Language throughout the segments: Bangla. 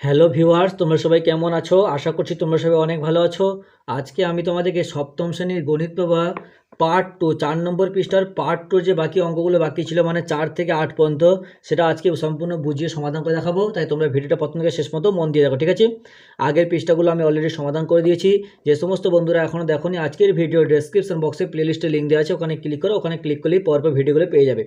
হ্যালো ভিউয়ার্স, তোমরা সবাই কেমন আছো? আশা করছি তোমরা সবাই অনেক ভালো আছো। আজকে আমি তোমাদেরকে সপ্তম শ্রেণির গণিত প্রবাহ পার্ট টু চার নম্বর পৃষ্ঠার পার্ট টু যে বাকি অঙ্কগুলো বাকি ছিল মানে চার থেকে আট পর্যন্ত, সেটা আজকে সম্পূর্ণ বুঝিয়ে সমাধান করে দেখাবো। তাই তোমরা ভিডিওটা প্রথম থেকে শেষ মতো মন দিয়ে দেখো, ঠিক আছে? আগের পৃষ্ঠাগুলো আমি অলরেডি সমাধান করে দিয়েছি। যে সমস্ত বন্ধুরা এখনও দেখোনি, আজকের ভিডিও ডেসক্রিপশন বক্সে প্লেলিস্টে লিঙ্ক দেওয়া আছে, ওখানে ক্লিক করো, ওখানে ক্লিক করলেই পরপর ভিডিওগুলো পেয়ে যাবে।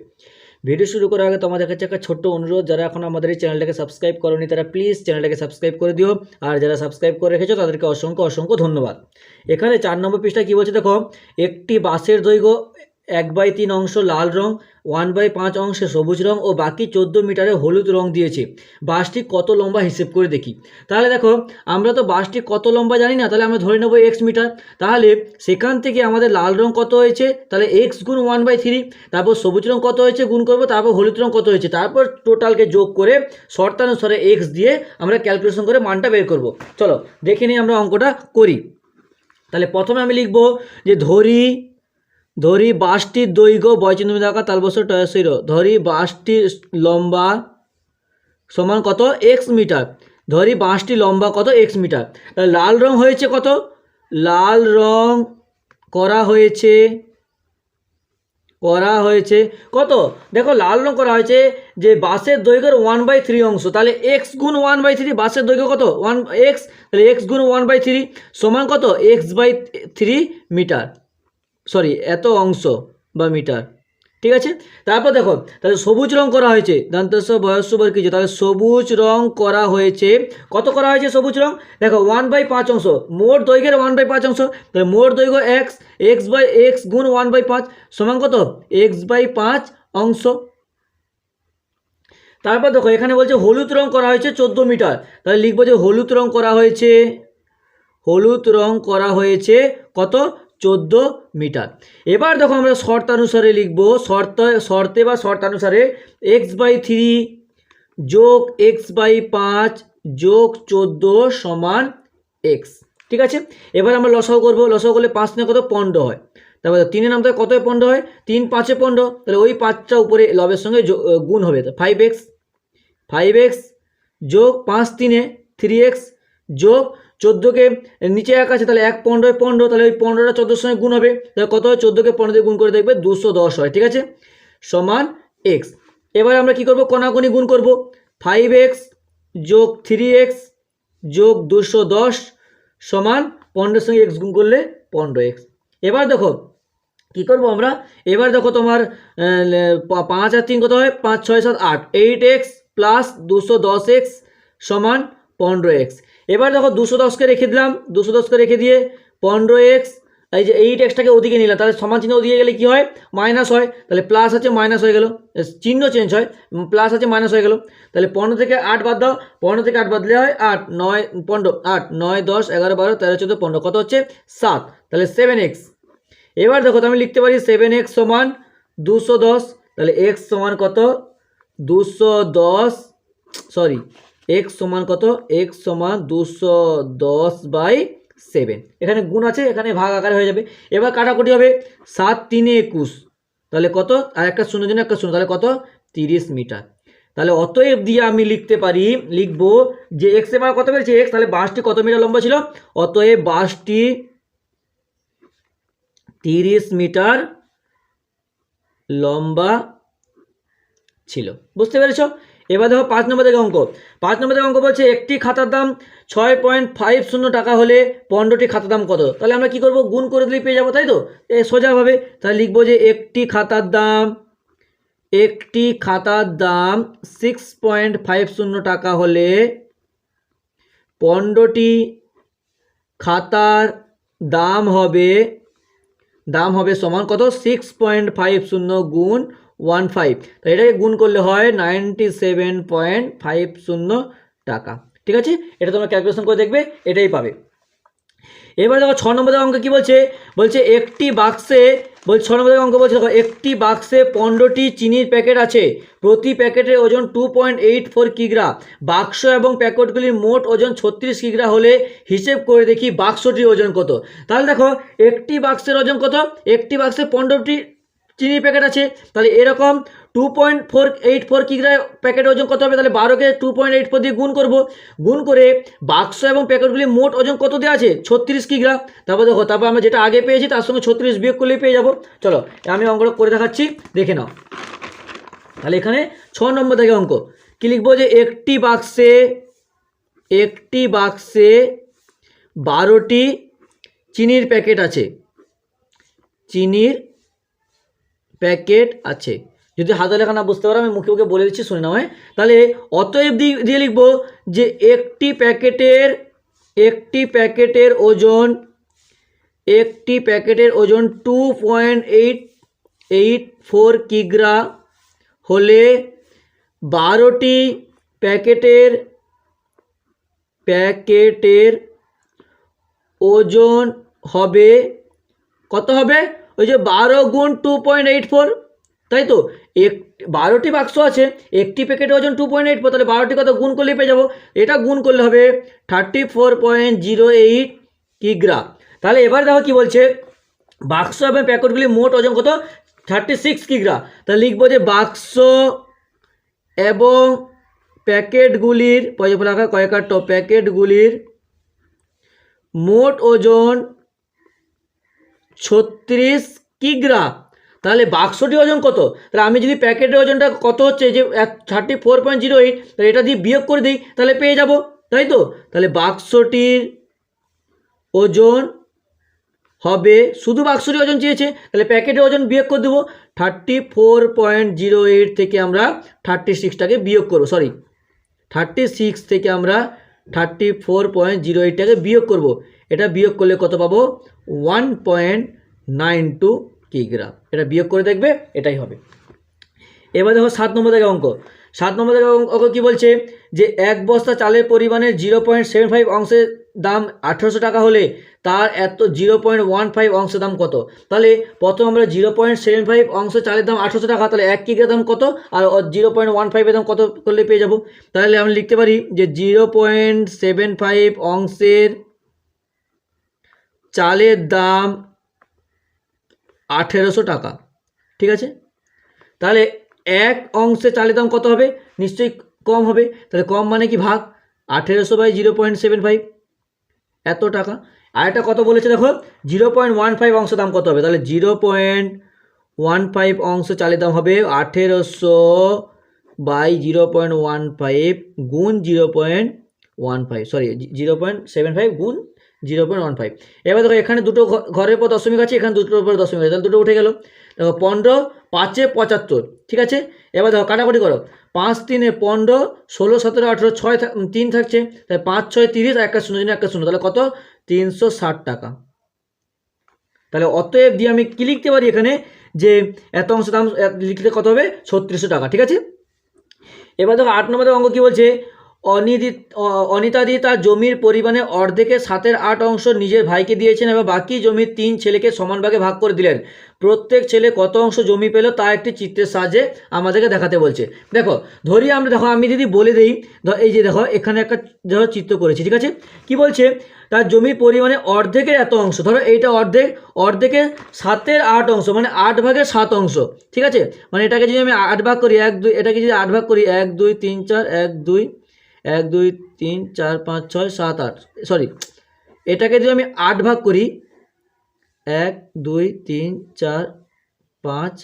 ভিডিও শুরু করার আগে তোমাদের কাছে একটা ছোট্ট অনুরোধ, যারা এখন আমাদের এই চ্যানেলটাকে সাবস্ক্রাইব করনি তারা প্লিজ চ্যানেলটাকে সাবস্ক্রাইব করে দিও। আর যারা সাবস্ক্রাইব করে রেখেছো তাদেরকে অসংখ্য অসংখ্য ধন্যবাদ। এখানে চার নম্বর পৃষ্ঠা কী বলছে দেখো, একটি বাসের দৈর্ঘ্য এক বাই তিন অংশ লাল রং, ওয়ান বাই পাঁচ অংশে সবুজ রং ও বাকি চোদ্দ মিটারে হলুদ রং দিয়েছে। বাসটি কত লম্বা হিসেব করে দেখি। তাহলে দেখো, আমরা তো বাসটি কত লম্বা জানি না, তাহলে আমরা ধরে নেব এক্স মিটার। তাহলে সেখান থেকে আমাদের লাল রং কত হয়েছে? তাহলে এক্স গুণ ওয়ান বাই থ্রি, তারপর সবুজ রং কত হয়েছে গুণ করব, তারপর হলুদ রং কত হয়েছে, তারপর টোটালকে যোগ করে শর্তানুসারে এক্স দিয়ে আমরা ক্যালকুলেশন করে মানটা বের করব। চলো, দেখে নিই আমরা অঙ্কটা করি। তাহলে প্রথমে আমি লিখব যে ধরি ধরি বাসটির দৈর্ঘ্য বয়চিহ্ন দেখা তালবছর টয়সির ধরি বাসটির লম্বা সমান কত? X metre. ধরি বাঁশটি লম্বা কত? X metre. লাল রং হয়েছে কত? লাল রং করা হয়েছে করা হয়েছে কত? দেখো লাল রং করা হয়েছে যে বাসের দৈর্ঘ্যের ওয়ান বাই থ্রি অংশ। তাহলে এক্স গুণ ওয়ান বাই থ্রি বাসের দৈর্ঘ্য কত? ওয়ান এক্স তাহলে এক্স গুণ ওয়ান বাই থ্রি সমান কত? X by three metre. Sorry, এত অংশ বা মিটার। ঠিক আছে? তারপর দেখো, তাহলে সবুজ রং করা হয়েছে। দন্তস্ব বয়স্য বর কিছু। তাহলে সবুজ রং করা হয়েছে। কত করা হয়েছে সবুজ রং? দেখো ওয়ান বাই পাঁচ অংশ। মোট দৈর্ঘ্যের ওয়ান বাই পাঁচ অংশ। তাহলে মোট দৈর্ঘ্য এক্স এক্স বাই এক্স গুণ ওয়ান বাই পাঁচ। সমান কত? এক্স বাই পাঁচ অংশ। তারপর দেখো, এখানে বলছে হলুদ রং করা হয়েছে চোদ্দ মিটার। তাহলে লিখব যে হলুদ রং করা হয়েছে। হলুদ রং করা হয়েছে কত? চোদ্দ মিটার। এবার দেখো আমরা শর্তানুসারে লিখব, শর্ত, শর্তে বা শর্তানুসারে এক্স বাই থ্রি যোগ এক্স বাই পাঁচ যোগ চোদ্দ সমান এক্স ঠিক আছে? এবার আমরা লসাও করব লসাও করলে পাঁচ না কত? পণ্ড হয়। তারপরে তিনের নামটা কত পণ্ড হয়? তিন পাঁচে পণ্ড তাহলে ওই পাঁচটা উপরে লবের সঙ্গে গুণ হবে। ফাইভ এক্স ফাইভ এক্স যোগ পাঁচ তিনে থ্রি এক্স যোগ চোদ্দোকে নিচে এক আছে, তাহলে এক পনেরোয় পনেরো, তাহলে ওই পনেরোটা চোদ্দোর সঙ্গে গুণ হবে। তাহলে কত হয়? চোদ্দোকে পনেরো দিয়ে গুণ করে দেখবে দুশো দশ হয়, ঠিক আছে? সমান এক্স এবার আমরা কি করব? কণাকণি গুণ করব। ফাইভ এক্স যোগ থ্রি এক্স যোগ দুশো দশ সমান পনেরোর সঙ্গে এক্স গুণ করলে পনেরো এক্স এবার দেখো, কি করব আমরা? এবার দেখো তোমার পাঁচ আর তিন কত হয়? পাঁচ, ছয়, সাত, আট। এইট এক্স প্লাস দুশো দশ এক্স সমান পনেরো এক্স এবার দেখো দুশো দশকে রেখে দিলাম, দুশো দশকে রেখে দিয়ে পনেরো এক্স, এই যে এইট এক্সটাকে ওদিকে নিলাম, তাহলে সমান চিহ্ন ওদিকে গেলে কি হয়? মাইনাস হয়, তাহলে প্লাস আছে মাইনাস হয়ে গেল চিহ্ন চেঞ্জ হয় প্লাস আছে মাইনাস হয়ে গেল, তাহলে পনেরো থেকে আট বাদ দাও, পনেরো থেকে আট বাদ দিলে হয় আট, নয়, পনেরো, আট, নয়, দশ, এগারো, বারো, তেরো, চোদ্দ, পনেরো, কত হচ্ছে? সাত, তাহলে সেভেন এক্স এবার দেখো আমি লিখতে পারি সেভেন এক্স সমান দুশো দশ, তাহলে এক্স সমান কত? দুশো দশ সরি এক্স সমান কত? এক্স সমান দুশো দশ বাই সেভেন এখানে গুণ আছে, এখানে ভাগ আকারে হয়ে যাবে। এবার কাটাকুটি হবে সাত তিনে একুশ। তাহলে কত? আর একটা শূন্য জন্য একটা শূন্য, তাহলে কত? তিরিশ মিটার। তাহলে অতএব দিয়ে আমি লিখতে পারি, লিখব যে এক্স এবার কত বেড়েছে? এক্স তাহলে বাসটি কত মিটার লম্বা ছিল? অতএব বাসটি তিরিশ মিটার লম্বা ছিল। বুঝতে পেরেছ? এবার দেখো পাঁচ নম্বর থেকে অঙ্ক। পাঁচ নম্বর থেকে অঙ্ক বলছে, একটি খাতার দাম ছয় পয়েন্ট ফাইভ শূন্য টাকা হলে পনেরোটি খাতার দাম কত? তাহলে আমরা কি করব? গুণ করে দিলেই পেয়ে যাব, তাই তো? এ সোজাভাবে। তাহলে লিখব যে একটি খাতার দাম, একটি খাতার দাম সিক্স পয়েন্ট ফাইভ শূন্য টাকা হলে পনেরোটি খাতার দাম হবে দাম হবে সমান কত? সিক্স পয়েন্ট ফাইভ শূন্য গুণ ওয়ান ফাইভ তো এটাকে গুণ করলে হয় নাইনটি সেভেন পয়েন্ট ফাইভ শূন্য টাকা। ঠিক আছে? এটা তোমরা ক্যালকুলেশন করে দেখবে, এটাই পাবে। এবার দেখো ছ নম্বরের অঙ্ক কি বলছে? বলছে একটি বাক্সে বলছে ছ নম্বরের অঙ্ক বলছে দেখো, একটি বাক্সে পনেরোটি চিনির প্যাকেট আছে। প্রতি প্যাকেটের ওজন টু পয়েন্ট এইট ফোর কিগ্রা। বাক্স এবং প্যাকেটগুলির মোট ওজন ছত্রিশ কিগ্রা হলে হিসেব করে দেখি বাক্সটির ওজন কত। তাহলে দেখো, একটি বাক্সের ওজন কত? একটি বাক্সে পনেরোটি চিনির প্যাকেট আছে, তাহলে এরকম two point four eight four কিগ্রা packet ওজন কত হবে? তাহলে বারোকে টু পয়েন্ট এইট ফোর দিয়ে গুণ করব। গুণ করে বাক্স এবং প্যাকেটগুলি মোট ওজন কত দেওয়া আছে? ছত্রিশ কিগ্রা। তারপর দেখো, তারপর আমরা যেটা আগে পেয়েছি, তার সঙ্গে ছত্রিশ বিয়োগ করলেই পেয়ে যাব। চলো, আমি অঙ্কটা করে দেখাচ্ছি, দেখে নাও। তাহলে এখানে ছ নম্বর থেকে অঙ্ক। কী লিখব যে একটি বাক্সে একটি বাক্সে বারোটি চিনির প্যাকেট আছে। চিনির প্যাকেট আছে। যদি হাতে লেখা না বুঝতে পারো, আমি মুখে মুখে বলে দিচ্ছি, শুনে নাও হ্যাঁ? তাহলে অতএব দিয়ে লিখব যে একটি প্যাকেটের একটি প্যাকেটের ওজন, একটি প্যাকেটের ওজন two point eight eight four কিগ্রা হলে বারোটি প্যাকেটের প্যাকেটের ওজন হবে, কত হবে? ওই যে বারো গুণ টু পয়েন্ট এইট ফোর তাই তো? এক, বারোটি বাক্স আছে, একটি প্যাকেটের ওজন টু পয়েন্ট এইট ফোর তাহলে বারোটি কত গুণ করলেই পেয়ে যাব? এটা গুণ করলে হবে thirty four point zero eight কিগ্রা। তাহলে এবার দেখো কি বলছে, বাক্স এবং প্যাকেটগুলি মোট ওজন কত? থার্টি সিক্স কিগ্রা। তাহলে লিখব যে বাক্স এবং প্যাকেটগুলির, পয়সা কয়েকাট্ট প্যাকেটগুলির মোট ওজন ছত্রিশ কিগ্রা। তাহলে বাক্সটি ওজন কত? তাহলে আমি যদি প্যাকেটের ওজনটা কত হচ্ছে? যে thirty four point zero eight, তাহলে এটা দিয়ে বিয়োগ করে দিই, তাহলে পেয়ে যাব, তাই তো? তাহলে বাক্সটির ওজন হবে, শুধু বাক্সটি ওজন চেয়েছে, তাহলে প্যাকেটের ওজন বিয়োগ করে দেবো, thirty four point zero eight থেকে আমরা থার্টি সিক্সটাকে বিয়োগ করব সরি থার্টি সিক্স থেকে আমরা থার্টি ফোর পয়েন্ট জিরো এইটটাকে বিয়োগ করব। এটা বিয়োগ করলে কত পাবো? ওয়ান পয়েন্ট নাইন টু কিগ্রা এটা বিয়োগ করে দেখবে, এটাই হবে। এবার দেখো সাত নম্বর থেকে অঙ্ক। সাত নম্বর থেকে অঙ্ক কী বলছে? যে এক বস্তা চালের পরিমাণের জিরো পয়েন্ট সেভেন ফাইভ অংশের দাম আঠেরোশো টাকা হলে তার এত জিরো পয়েন্ট ওয়ান ফাইভ অংশের দাম কত? তাহলে প্রথম আমরা জিরো পয়েন্ট সেভেন ফাইভ অংশ চালের দাম আঠেরোশো টাকা, তাহলে এক কিগ্রা দাম কত? আর জিরো পয়েন্ট ওয়ান ফাইভের দাম কত করলে পেয়ে যাব? তাহলে আমি লিখতে পারি যে জিরো পয়েন্ট সেভেন ফাইভ অংশের চালের দাম আঠেরোশো টাকা, ঠিক আছে? তাহলে এক অংশে চালের দাম কত হবে? নিশ্চয়ই কম হবে। তাহলে কম মানে কি ভাগ? আঠেরোশো by zero point seven five এত টাকা। আর একটা কত বলেছে, দেখো জিরো পয়েন্ট ওয়ান ফাইভ অংশ দাম কত হবে? তাহলে জিরো পয়েন্ট ওয়ান ফাইভ অংশ চালের দাম হবে আঠেরোশো by zero point one five গুণ zero point one five sorry zero point seven five গুণ জিরো পয়েন্ট ওয়ান ফাইভ। এবার দেখো, এখানে দুটো ঘরের পর দশমিক আছে, এখানে দুটোর পর দশমিক আছে। তাহলে দুটো উঠে গেল। দেখো, পনেরো, পাঁচে পঁচাত্তর, ঠিক আছে? এবার দেখো, কাটাকাটি করো। পাঁচ, তিনে পনেরো, ষোলো, সতেরো, আঠেরো, ছয় তিন থাকছে। তাহলে পাঁচ, ছয়, তিরিশ একটা শূন্য জন্য একটা শূন্য, তাহলে কত? তিনশো ষাট টাকা। তাহলে অতএব দিয়ে আমি কী লিখতে পারি এখানে? যে এত অংশ দাম লিখলে কত হবে? ছত্রিশশো টাকা, ঠিক আছে? এবার দেখো, আট নম্বরের অঙ্ক কী বলছে? অনিদিত, অ- অনিতাদি তার জমির পরিমাণে অর্ধেকের সাতের আট অংশ নিজের ভাইকে দিয়েছেন এবং বাকি জমির তিন ছেলেকে সমান ভাগে করে দিলেন। প্রত্যেক ছেলে কত অংশ জমি পেল তা একটি চিত্রের সাহায্যে আমাদেরকে দেখাতে বলছে। দেখো, ধরি আমরা, দেখো, আমি যদি বলে দিই এই যে দেখো, এখানে একটা ধরো চিত্র করেছি, ঠিক আছে? কি বলছে? তার জমির পরিমাণে অর্ধেকের এত অংশ, ধরো এইটা অর্ধেক অর্ধেকের সাতের আট অংশ মানে আট ভাগের সাত অংশ, ঠিক আছে? মানে এটাকে যদি আমি আট ভাগ করি, এক, দুই, এটাকে যদি আট ভাগ করি, এক, দুই, তিন, চার, এক, দুই এক, দুই, তিন, চার, পাঁচ, ছয়, সাত, আট সরি এটাকে যদি আমি আট ভাগ করি, এক, দুই, তিন, চার, পাঁচ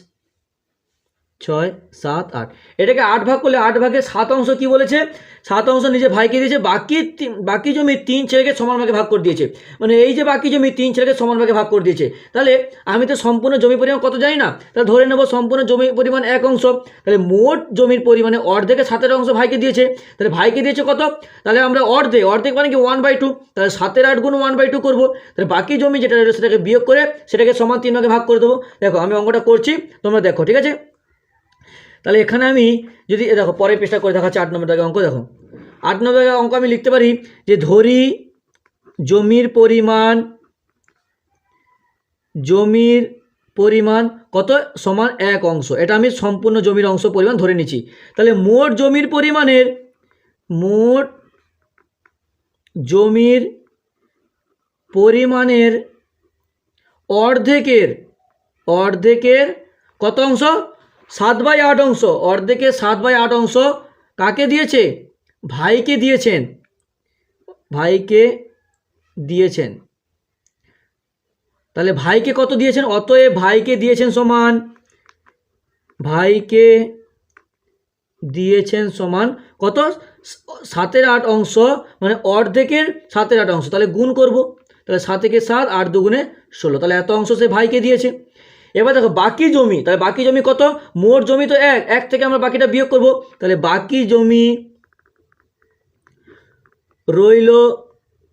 ছয়, সাত, আট। এটাকে আট ভাগ করলে আট ভাগে সাত অংশ কি বলেছে? সাত অংশ নিজে ভাইকে দিয়েছে, বাকি বাকি জমি তিন ছেলেকে সমান ভাগে ভাগ করে দিয়েছে। মানে এই যে বাকি জমি তিন ছেলেকে সমান ভাগে ভাগ করে দিয়েছে, তাহলে আমি তো সম্পূর্ণ জমি পরিমাণ কত জানি না? তাহলে ধরে নেব সম্পূর্ণ জমি পরিমাণ এক অংশ। তাহলে মোট জমির পরিমাণে অর্ধেকে সাতের অংশ ভাইকে দিয়েছে। তাহলে ভাইকে দিয়েছে কত? তাহলে আমরা অর্ধেক অর্ধেক মানে কি ওয়ান বাই টু তাহলে সাতের আট গুণ ওয়ান বাই টু করব। তাহলে বাকি জমি যেটা রয়েছে সেটাকে বিয়োগ করে সেটাকে সমান তিন ভাগে ভাগ করে দেবো। দেখো আমি অঙ্কটা করছি, তোমরা দেখো, ঠিক আছে? তাহলে এখানে আমি যদি দেখো, পরের পেশটা করে দেখাচ্ছি আট নম্বর দাগে অঙ্ক, দেখো। আট নম্বর দাগে অঙ্ক আমি লিখতে পারি যে ধরি জমির পরিমাণ জমির পরিমাণ কত? সমান এক অংশ। এটা আমি সম্পূর্ণ জমির অংশ পরিমাণ ধরে নিচ্ছি তাহলে মোট জমির পরিমাণের, মোট জমির পরিমাণের অর্ধেকের অর্ধেকের কত অংশ? সাত বাই আট অংশ অর্ধেকের সাত বাই আট অংশ কাকে দিয়েছে? ভাইকে দিয়েছেন। ভাইকে দিয়েছেন। তাহলে ভাইকে কত দিয়েছেন? অতএব ভাইকে দিয়েছেন সমান, ভাইকে দিয়েছেন সমান কত? সাতের আট অংশ মানে অর্ধেকের সাতের আট অংশ। তাহলে গুণ করব। তাহলে সাত থেকে সাত, আট দুগুণে ষোলো। তাহলে এত অংশ সে ভাইকে দিয়েছে। এবার দেখো বাকি জমি, তাহলে বাকি জমি কত? মোট জমি তো এক এক থেকে আমরা বাকিটা বিয়োগ করব। তাহলে বাকি জমি রইল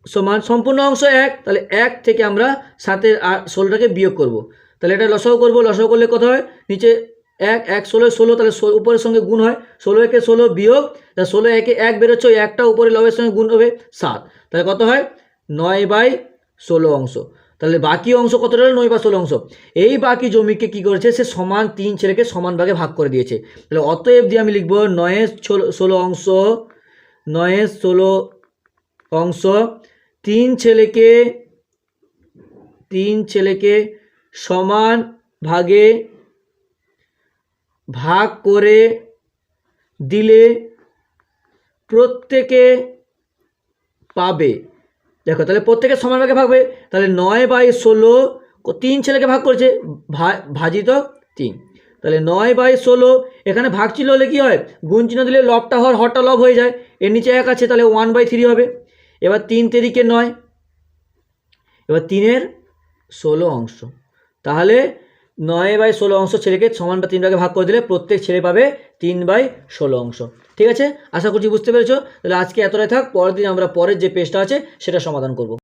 সমান সম্পূর্ণ অংশ এক, তাহলে এক থেকে আমরা সাতের ষোলোটাকে বিয়োগ করব। তাহলে এটা লসাও করব লসাও করলে কত হয়? নিচে এক এক, ষোলো ষোলো, তাহলে উপরের সঙ্গে গুণ হয়। ষোলো, একে ষোলো বিয়োগ, তাহলে ষোলো, একে এক বেরোচ্ছে, ওই একটা উপরে লবের সঙ্গে গুণ হবে সাত। তাহলে কত হয়? নয় বাই ষোলো অংশ। তাহলে বাকি অংশ কতটা হলো? নয় বা ষোলো অংশ। এই বাকি জমিকে কি করেছে? সে সমান তিন ছেলেকে সমান ভাগে ভাগ করে দিয়েছে। তাহলে অতএব দিয়ে আমি লিখব নয়ের ষোলো অংশ নয়ের ষোলো অংশ, তিন ছেলেকে তিন ছেলেকে সমান ভাগে ভাগ করে দিলে প্রত্যেকে পাবে। দেখো, তাহলে প্রত্যেকে সমান ভাগে ভাগবে তাহলে নয় বাই ষোলো, তিন ছেলেকে ভাগ করেছে, ভা- ভাজিত তিন। তাহলে নয় বাই ষোলো, এখানে ভাগ ছিল হলে কী হয়? গুণ চিহ্ন দিলে লবটা হওয়ার হরটা লব হয়ে যায়, এর নিচে এক আছে, তাহলে ওয়ান বাই থ্রি হবে। এবার তিন তেরিকে নয়, এবার তিনের ষোলো অংশ। তাহলে নয় বাই ষোলো অংশ ছেলেকে সমান বা তিন ভাগে ভাগ করে দিলে প্রত্যেক ছেলে পাবে তিন বাই ষোলো অংশ। ঠিক আছে? আশা করছি বুঝতে পেরেছ। তাহলে আজকে এতটাই থাক, পরের দিন আমরা পরের যে পেজটা আছে, সেটা সমাধান করব।